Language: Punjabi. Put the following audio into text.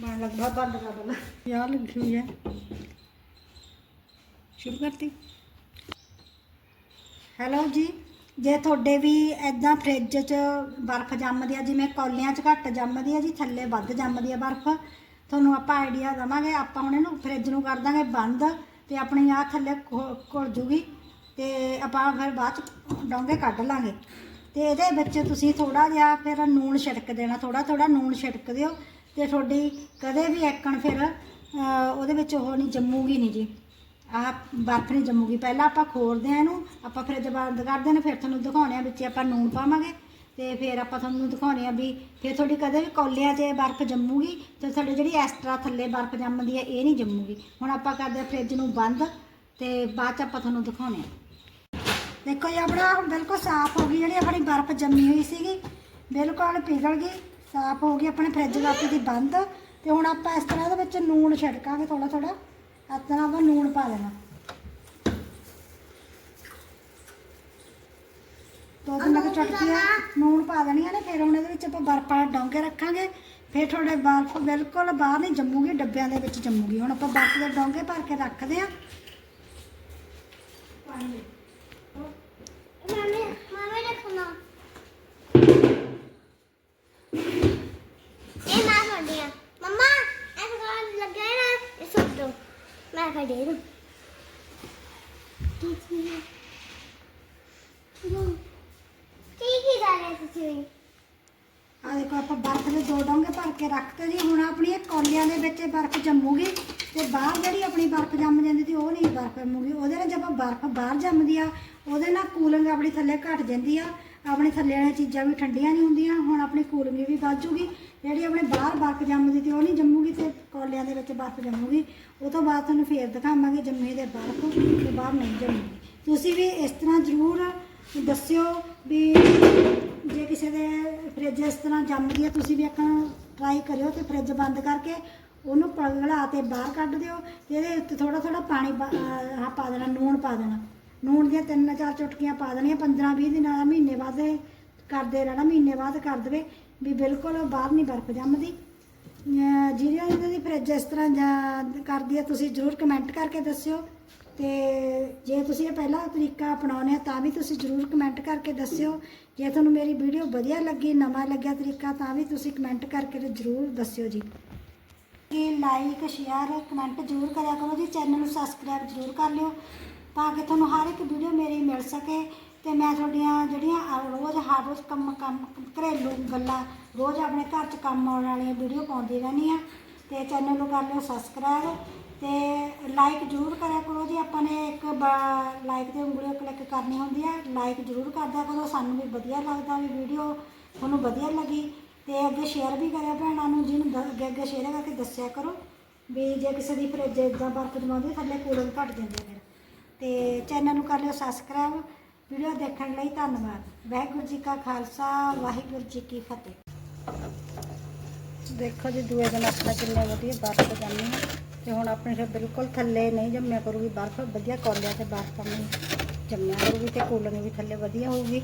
ਬਣ ਲੱਗਾ ਬੰਦ ਕਰ ਦੇਣਾ। ਯਾਰ ਲੱਗੀ ਹੋਈ ਹੈ। ਸ਼ੁਰੂ ਕਰਤੀ। ਹੈਲੋ ਜੀ, ਜੇ ਤੁਹਾਡੇ ਵੀ ਐਦਾਂ ਫ੍ਰਿਜ 'ਚ ਬਰਫ਼ ਜੰਮਦੀ ਆ, ਜਿਵੇਂ ਕੌਲਿਆਂ 'ਚ ਘੱਟ ਜੰਮਦੀ ਆ ਜੀ, ਥੱਲੇ ਵੱਧ ਜੰਮਦੀ ਆ ਬਰਫ਼, ਤੁਹਾਨੂੰ ਆਪਾਂ ਆਈਡੀਆ ਦਵਾਂਗੇ, ਆਪਾਂ ਹੁਣ ਇਹਨੂੰ ਫ੍ਰਿਜ ਨੂੰ ਕਰ ਦਾਂਗੇ ਬੰਦ ਤੇ ਆਪਣੀ ਆ ਥੱਲੇ ਘੁ- ਘੁਲ ਜੂਗੀ ਤੇ ਆਪਾਂ ਫਿਰ ਬਾਅਦ 'ਚ ਡੋਂਗੇ ਕੱਢ ਲਾਂਗੇ। ਤੇ ਇਹਦੇ ਵਿੱਚ ਤੁਸੀਂ ਥੋੜਾ ਜਿਹਾ ਫਿਰ ਨੂਣ ਛਿੜਕ ਦੇਣਾ ਥੋੜਾ ਥੋੜਾ ਨੂਣ ਛਿੜਕ ਦਿਓ। ਤੇ ਤੁਹਾਡੀ ਕਦੇ ਵੀ ਐਕਣ ਫਿਰ ਉਹਦੇ ਵਿੱਚ ਉਹ ਨਹੀਂ ਜੰਮੂਗੀ ਨਹੀਂ ਜੀ। ਆਹ ਬਰਫ਼ ਨਹੀਂ ਜੰਮੂਗੀ। ਪਹਿਲਾਂ ਆਪਾਂ ਖੋਲਦੇ ਆ ਇਹਨੂੰ, ਆਪਾਂ ਫ੍ਰਿਜ ਬੰਦ ਕਰਦੇ ਨੇ ਫਿਰ ਤੁਹਾਨੂੰ ਦਿਖਾਉਣੇ ਆ ਵਿੱਚ ਆਪਾਂ ਨੂਣ ਪਾਵਾਂਗੇ। ਤੇ ਫਿਰ ਆਪਾਂ ਤੁਹਾਨੂੰ ਦਿਖਾਉਣੇ ਆ ਵੀ ਫਿਰ ਤੁਹਾਡੀ ਕਦੇ ਵੀ ਕੌਲਿਆਂ 'ਚ ਬਰਫ਼ ਜੰਮੂਗੀ ਤੇ ਤੁਹਾਡੀ ਜਿਹੜੀ ਐਕਸਟਰਾ ਥੱਲੇ ਬਰਫ਼ ਜੰਮਦੀ ਹੈ, ਇਹ ਨਹੀਂ ਜੰਮੂਗੀ। ਹੁਣ ਆਪਾਂ ਕਰਦੇ ਆ ਫ੍ਰਿਜ ਨੂੰ ਬੰਦ ਤੇ ਬਾਅਦ 'ਚ ਆਪਾਂ ਤੁਹਾਨੂੰ ਦਿਖਾਉਣੇ ਆ ਦੇਖੋ ਜੀ ਆਪਣਾ ਹੁਣ ਬਿਲਕੁਲ ਸਾਫ਼ ਹੋ ਗਈ, ਜਿਹੜੀ ਆਪਣੀ ਬਰਫ਼ ਜੰਮੀ ਹੋਈ ਸੀਗੀ, ਬਿਲਕੁਲ ਪਿਘਲ ਗਈ। ਸਾਫ਼ ਹੋ ਗਈ, ਆਪਣੇ ਫ੍ਰਿਜ ਵਾਪੀ ਦੀ ਬੰਦ ਤੇ ਹੁਣ ਆਪਾਂ ਇਸ ਤਰ੍ਹਾਂ ਇਹਦੇ ਵਿੱਚ ਨੂਣ ਛਿੜਕਾਂਗੇ ਥੋੜਾ ਥੋੜਾ ਇਸ ਤਰ੍ਹਾਂ ਆਪਾਂ ਨੂਣ ਪਾ ਦੇਣਾ ਦੋ ਤਿੰਨ ਕੁ ਚਟਕੀਆਂ ਨੂਣ ਪਾ ਦੇਣੀਆਂ ਨੇ, ਫਿਰ ਹੁਣ ਇਹਦੇ ਵਿੱਚ ਆਪਾਂ ਬਰਫਾਂ ਡੋਂਗੇ ਰੱਖਾਂਗੇ। ਫਿਰ ਤੁਹਾਡੇ ਬਰਫ਼ ਬਿਲਕੁਲ ਬਾਹਰ ਨਹੀਂ ਜੰਮੂਗੀ, ਡੱਬਿਆਂ ਦੇ ਵਿੱਚ ਜੰਮੂਗੀ। ਹੁਣ ਆਪਾਂ ਬਰਫ਼ ਦੇ ਡੋਂਗੇ ਭਰ ਕੇ ਰੱਖਦੇ ਆ। ਮਾਮੀ ਮਾਮੀ ਦੇਖਣਾ ਇਹ ਮੈਂ ਫੜਿਆ ਮੰਮਾ ਇਹ ਗਾਲ ਲੱਗਿਆ ਨਾ ਇਹ ਸੁੱਟ ਦੋ ਮੈਂ ਫੜੇ ਰੂ ਕੀ ਤੁਸੀਂ ਆ ਦੇਖੋ, ਆਪਾਂ ਬਰਫ਼ ਦੇ ਦੋ ਡੋਂਗੇ ਭਰ ਕੇ ਰੱਖਤੇ ਜੀ। ਹੁਣ ਆਪਣੀ ਇਹ ਕੌਲਿਆਂ ਦੇ ਵਿੱਚ ਬਰਫ਼ ਜੰਮੂਗੀ ਤੇ ਬਾਹਰ ਜਿਹੜੀ ਆਪਣੀ ਬਰਫ਼ ਜੰਮ ਜਾਂਦੀ ਸੀ, ਉਹ ਨਹੀਂ ਬਰਫ਼ ਜੰਮੂਗੀ। ਉਹਦੇ ਨਾਲ ਜਦੋਂ ਬਰਫ਼ ਬਾਹਰ ਜੰਮਦੀ ਆ, ਉਹਦੇ ਨਾਲ ਕੂਲਿੰਗ ਆਪਣੀ ਥੱਲੇ ਘਟ ਜਾਂਦੀ ਆ। ਆਪਣੇ ਥੱਲੇ ਵਾਲੀਆਂ ਚੀਜ਼ਾਂ ਵੀ ਠੰਡੀਆਂ ਨਹੀਂ ਹੁੰਦੀਆਂ, ਹੁਣ ਆਪਣੀ ਕੂਲਿੰਗ ਵੀ ਵੱਧ ਜੂਗੀ। ਜਿਹੜੀ ਆਪਣੇ ਬਾਹਰ ਬਰਫ਼ ਜੰਮਦੀ ਤੇ ਉਹ ਨਹੀਂ ਜੰਮੂਗੀ ਤੇ ਕੋਲਿਆਂ ਦੇ ਵਿੱਚ ਬਰਫ਼ ਜੰਮੂਗੀ। ਉਹ ਤੋਂ ਬਾਅਦ ਤੁਹਾਨੂੰ ਫੇਰ ਦਿਖਾਵਾਂਗੇ ਜੰਮੇ ਦੇ ਬਰਫ਼ ਤੇ ਬਾਹਰ ਨਹੀਂ ਜੰਮੂਗੀ ਤੁਸੀਂ ਵੀ ਇਸ ਤਰ੍ਹਾਂ ਜ਼ਰੂਰ ਦੱਸਿਓ ਵੀ ਜੇ ਕਿਸੇ ਦੇ ਫ੍ਰਿਜ ਇਸ ਤਰ੍ਹਾਂ ਜੰਮਦੀ ਹੈ, ਤੁਸੀਂ ਵੀ ਆਪਾਂ ਟਰਾਈ ਕਰਿਓ ਤੇ ਫ੍ਰਿਜ ਬੰਦ ਕਰਕੇ ਉਹਨੂੰ ਪਗਲਾ ਤੇ ਬਾਹਰ ਕੱਢ ਦਿਓ ਤੇ ਇਹਦੇ ਉੱਤੇ ਥੋੜਾ ਥੋੜਾ ਪਾਣੀ ਪਾ- ਪਾ ਦੇਣਾ ਨੂਣ ਪਾ ਦੇਣਾ। ਨੂਣ ਦੀਆਂ ਤਿੰਨ ਚਾਰ ਚੁਟਕੀਆਂ ਪਾ ਦੇਣੀਆਂ 15 20 ਦਿਨਾਂ ਦਾ ਮਹੀਨੇ ਬਾਅਦ ਇਹ ਕਰਦੇ ਰਹਿਣਾ, ਮਹੀਨੇ ਬਾਅਦ ਕਰ ਦੇਵੇ ਵੀ ਬਿਲਕੁਲ ਬਾਹਰ ਨਹੀਂ ਬਰਫ਼ ਜੰਮਦੀ। ਅਹ ਜਿਹੜੀਆਂ ਇਹਨਾਂ ਦੀ ਫ੍ਰਿਜ ਇਸ ਤਰ੍ਹਾਂ ਜਾਂ ਕਰਦੀ ਹੈ ਤੁਸੀਂ ਜ਼ਰੂਰ ਕਮੈਂਟ ਕਰਕੇ ਦੱਸਿਓ। ਤੇ ਜੇ ਤੁਸੀਂ ਇਹ ਪਹਿਲਾ ਤਰੀਕਾ ਅਪਣਾਉਂਦੇ ਆ ਤਾਂ ਵੀ ਤੁਸੀਂ ਜ਼ਰੂਰ ਕਮੈਂਟ ਕਰਕੇ ਦੱਸਿਓ। ਜੇ ਤੁਹਾਨੂੰ ਮੇਰੀ ਵੀਡੀਓ ਵਧੀਆ ਲੱਗੀ, ਨਵਾਂ ਲੱਗਿਆ ਤਰੀਕਾ, ਤਾਂ ਵੀ ਤੁਸੀਂ ਕਮੈਂਟ ਕਰਕੇ ਜ਼ਰੂਰ ਦੱਸਿਓ ਜੀ। ਕਿ ਲਾਈਕ ਸ਼ੇਅਰ ਕਮੈਂਟ ਜ਼ਰੂਰ ਕਰਿਆ ਕਰੋ ਜੀ। ਚੈਨਲ ਨੂੰ ਸਬਸਕ੍ਰਾਈਬ ਜ਼ਰੂਰ ਕਰ ਲਿਓ। ਤਾਂ ਕਿ ਤੁਹਾਨੂੰ ਹਰ ਇੱਕ ਵੀਡੀਓ ਮੇਰੀ ਮਿਲ ਸਕੇ ਤੇ ਮੈਂ ਤੁਹਾਡੀਆਂ ਜਿਹੜੀਆਂ ਆ- ਰੋਜ਼, ਹਰ ਰੋਜ਼ ਕੰਮ ਕੰਮ, ਘਰੇਲੂ ਗੱਲਾਂ ਰੋਜ਼ ਆਪਣੇ ਘਰ 'ਚ ਕੰਮ ਆਉਣ ਵਾਲੀਆਂ ਵੀਡੀਓ ਪਾਉਂਦੀ ਰਹਿੰਦੀ ਆ ਤੇ ਚੈਨਲ ਨੂੰ ਕਰ ਲਿਓ ਸਬਸਕ੍ਰਾਈਬ ਤੇ ਲਾਈਕ ਜ਼ਰੂਰ ਕਰਿਆ ਕਰੋ ਜੀ। ਆਪਾਂ ਨੇ ਇੱਕ ਲਾਈਕ ਤੇ ਉਂਗਲੀ ਕਲਿੱਕ ਕਰਨੀ ਹੁੰਦੀ ਆ ਲਾਈਕ ਜ਼ਰੂਰ ਕਰਦਿਆ ਕਰੋ। ਸਾਨੂੰ ਵੀ ਵਧੀਆ ਲੱਗਦਾ ਵੀ ਵੀਡੀਓ ਤੁਹਾਨੂੰ ਵਧੀਆ ਲੱਗੀ। ਤੇ ਅੱਗੇ ਸ਼ੇਅਰ ਵੀ ਕਰਿਆ ਭੈਣਾਂ ਨੂੰ, ਜਿਹਨੂੰ ਦ- ਅੱਗੇ ਅੱਗੇ ਸ਼ੇਅਰ ਕਰਕੇ ਦੱਸਿਆ ਕਰੋ ਵੀ ਜੇ ਕਿਸੇ ਦੀ ਫਰਿੱਜ ਇਦਾਂ ਬਰਫ਼ ਜਮਾਉਂਦੀ ਥੱਲੇ ਕੂਲਰ ਘੱਟ ਜਾਂਦੇ ਆ ਫਿਰ। ਤੇ ਚੈਨਲ ਨੂੰ ਕਰ ਲਿਓ ਸਬਸਕ੍ਰਾਈਬ ਵੀਡੀਓ ਦੇਖਣ ਲਈ ਧੰਨਵਾਦ। ਵਾਹਿਗੁਰੂ ਜੀ ਕਾ ਖਾਲਸਾ, ਵਾਹਿਗੁਰੂ ਜੀ ਕੀ ਫਤਿਹ। ਦੇਖੋ ਜੀ, ਦੂਏ ਦਿਨ ਆਪਣਾ ਕਿੰਨਾ ਵਧੀਆ ਬਰਫ਼ ਜੰਮੀ ਹੈ। ਤੇ ਹੁਣ ਆਪਣੇ ਫਿਰ ਬਿਲਕੁਲ ਥੱਲੇ ਨਹੀਂ ਜੰਮਿਆ ਕਰੂਗੀ ਬਰਫ਼। ਵਧੀਆ ਕੌਲਿਆਂ ਤੇ ਬਰਫ਼ ਆਪਣੀ ਜੰਮਿਆ ਕਰੂਗੀ ਤੇ ਕੂਲਿੰਗ ਵੀ ਥੱਲੇ ਵਧੀਆ ਹੋਊਗੀ।